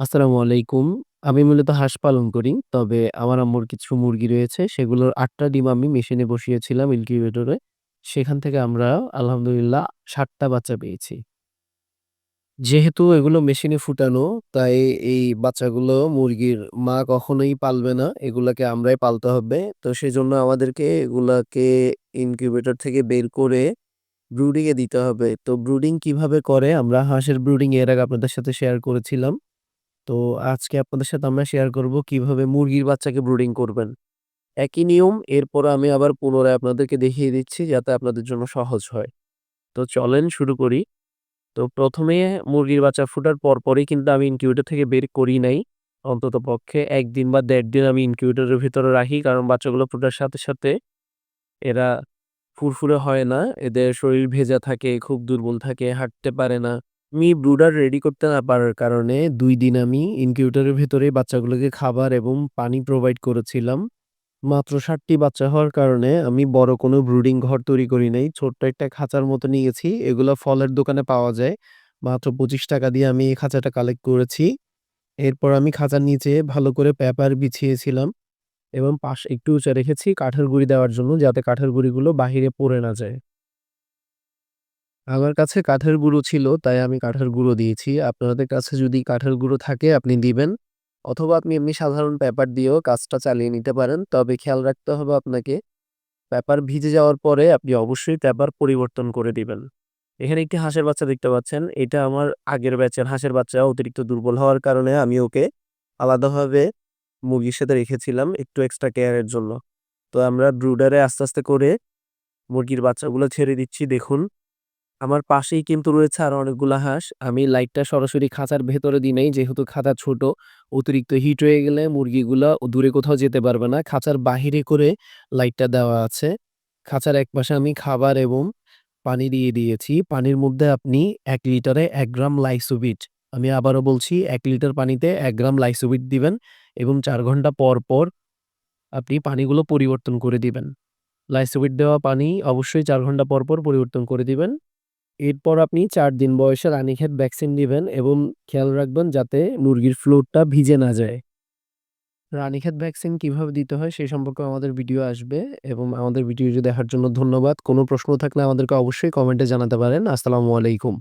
আসসালামু আলাইকুম। আমি মূলত হাঁস পালন করি। তবে আমার আম্মুর কিছু মুরগি রয়েছে। সেগুলোর ৮ টা ডিম আমি মেশিনে বসিয়েছিলাম ইনকিউবেটরে। সেখান থেকে আমরা আলহামদুলিল্লাহ ৭ টা বাচ্চা পেয়েছি। যেহেতু এগুলো মেশিনে ফুটানো, তাই এই বাচ্চাগুলো মুরগির মা কখনোই পালবে না। এগুলাকে আমরাই পালতে হবে। তো সেজন্য আমাদেরকে এগুলাকে ইনকিউবেটর থেকে বের করে ব্রুডিং এ দিতে হবে। তো ব্রুডিং কীভাবে করে আমরা হাঁসের ব্রুডিং এর আগে আপনাদের সাথে শেয়ার করেছিলাম। তো আজকে আপনাদের সাথে আমরা শেয়ার করব কীভাবে মুরগির বাচ্চাকে ব্রুডিং করবেন। একই নিয়ম এরপর আমি আবার পুনরায় আপনাদেরকে দেখিয়ে দিচ্ছি যাতে আপনাদের জন্য সহজ হয়। তো চলেন শুরু করি। তো প্রথমে মুরগির বাচ্চা ফুটার পরপরই কিন্তু আমি ইনকিউবেটর থেকে বের করি নাই। অন্ততপক্ষে ১ দিন বা দেড় দিন আমি ইনকিউবেটরের ভিতরে রাখি। কারণ বাচ্চাগুলো ফোটার সাথে, সাথে এরা ফুরফুরে হয় না। এদের শরীর ভেজা থাকে, খুব দুর্বল থাকে, হাঁটতে পারে না। আমি ব্রুডার রেডি করতে না পারার কারণে ২ দিন আমি ইনকিউবেটরের ভেতরেই বাচ্চাগুলোকে খাবার এবং পানি প্রোভাইড করেছিলাম। মাত্র ৬০ টি বাচ্চা হওয়ার কারণে আমি বড় কোনো ব্রুডিং ঘর তৈরি করি নাই। ছোট্ট একটা খাঁচার মতো নিয়েছি। এগুলো ফলের দোকানে পাওয়া যায়। মাত্র ৳২৫ দিয়ে আমি এই খাঁচাটা কালেক্ট করেছি। এরপর আমি খাঁচার নিচে ভালো করে পেপার বিছিয়েছিলাম এবং পাশে একটু উঁচা রেখেছি কাঠের গুঁড়ি দেওয়ার জন্য যাতে কাঠের গুঁড়িগুলো বাহিরে পড়ে না যায়। আমার কাছে কাঠের গুঁড়ো ছিল তাই আমি কাঠের গুঁড়ো দিয়েছি। আপনাদের কাছে যদি কাঠের গুঁড়ো থাকে আপনি দিবেন। অথবা আপনি এমনি সাধারণ পেপার দিয়েও কাজটা চালিয়ে নিতে পারেন। তবে খেয়াল রাখতে হবে আপনাকে পেপার ভিজে যাওয়ার পরে আপনি অবশ্যই পেপার পরিবর্তন করে দিবেন। এখানে একটি হাঁসের বাচ্চা দেখতে পাচ্ছেন। এটা আমার আগের ব্যাচের হাঁসের বাচ্চা অতিরিক্ত দুর্বল হওয়ার কারণে আমি ওকে আলাদাভাবে মুরগির সাথে রেখেছিলাম একটু এক্সট্রা কেয়ারের জন্য। তো আমরা ব্রুডারে আস্তে, আস্তে করে মুরগির বাচ্চাগুলো ছেড়ে দিচ্ছি দেখুন। আমার পাশেই কিন্তু রয়েছে আরও অনেকগুলা হাঁস। আমি লাইটটা সরাসরি খাঁচার ভেতরে দিই নাই যেহেতু খাঁচা ছোট। অতিরিক্ত হিট হয়ে গেলে মুরগিগুলা দূরে কোথাও যেতে পারবে না। খাঁচার বাহিরে করে লাইটটা দেওয়া আছে। খাঁচার একপাশে আমি খাবার এবং পানি দিয়ে দিয়েছি। পানির মধ্যে আপনি ১ লিটারে ১ গ্রাম লাইসোবিট আমি আবারও বলছি ১ লিটার পানিতে ১ গ্রাম লাইসোবিট দিবেন এবং ৪ ঘণ্টা পর, পর আপনি পানিগুলো পরিবর্তন করে দিবেন। লাইসোবিট দেওয়া পানি অবশ্যই ৪ ঘণ্টা পর, পর পরিবর্তন করে দিবেন। এরপর আপনি চার দিন বয়সে রানীক্ষেত ভ্যাকসিন দিবেন এবং খেয়াল রাখবেন যাতে মুরগির ফ্লোরটা ভিজে না যায়। রানীক্ষেত ভ্যাকসিন কীভাবে দিতে হয় সেই সম্পর্কে আমাদের ভিডিও আসবে এবং আমাদের ভিডিওটি দেখার জন্য ধন্যবাদ। কোনো প্রশ্ন থাকলে আমাদেরকে অবশ্যই কমেন্টে জানাতে পারেন। আসসালামু আলাইকুম।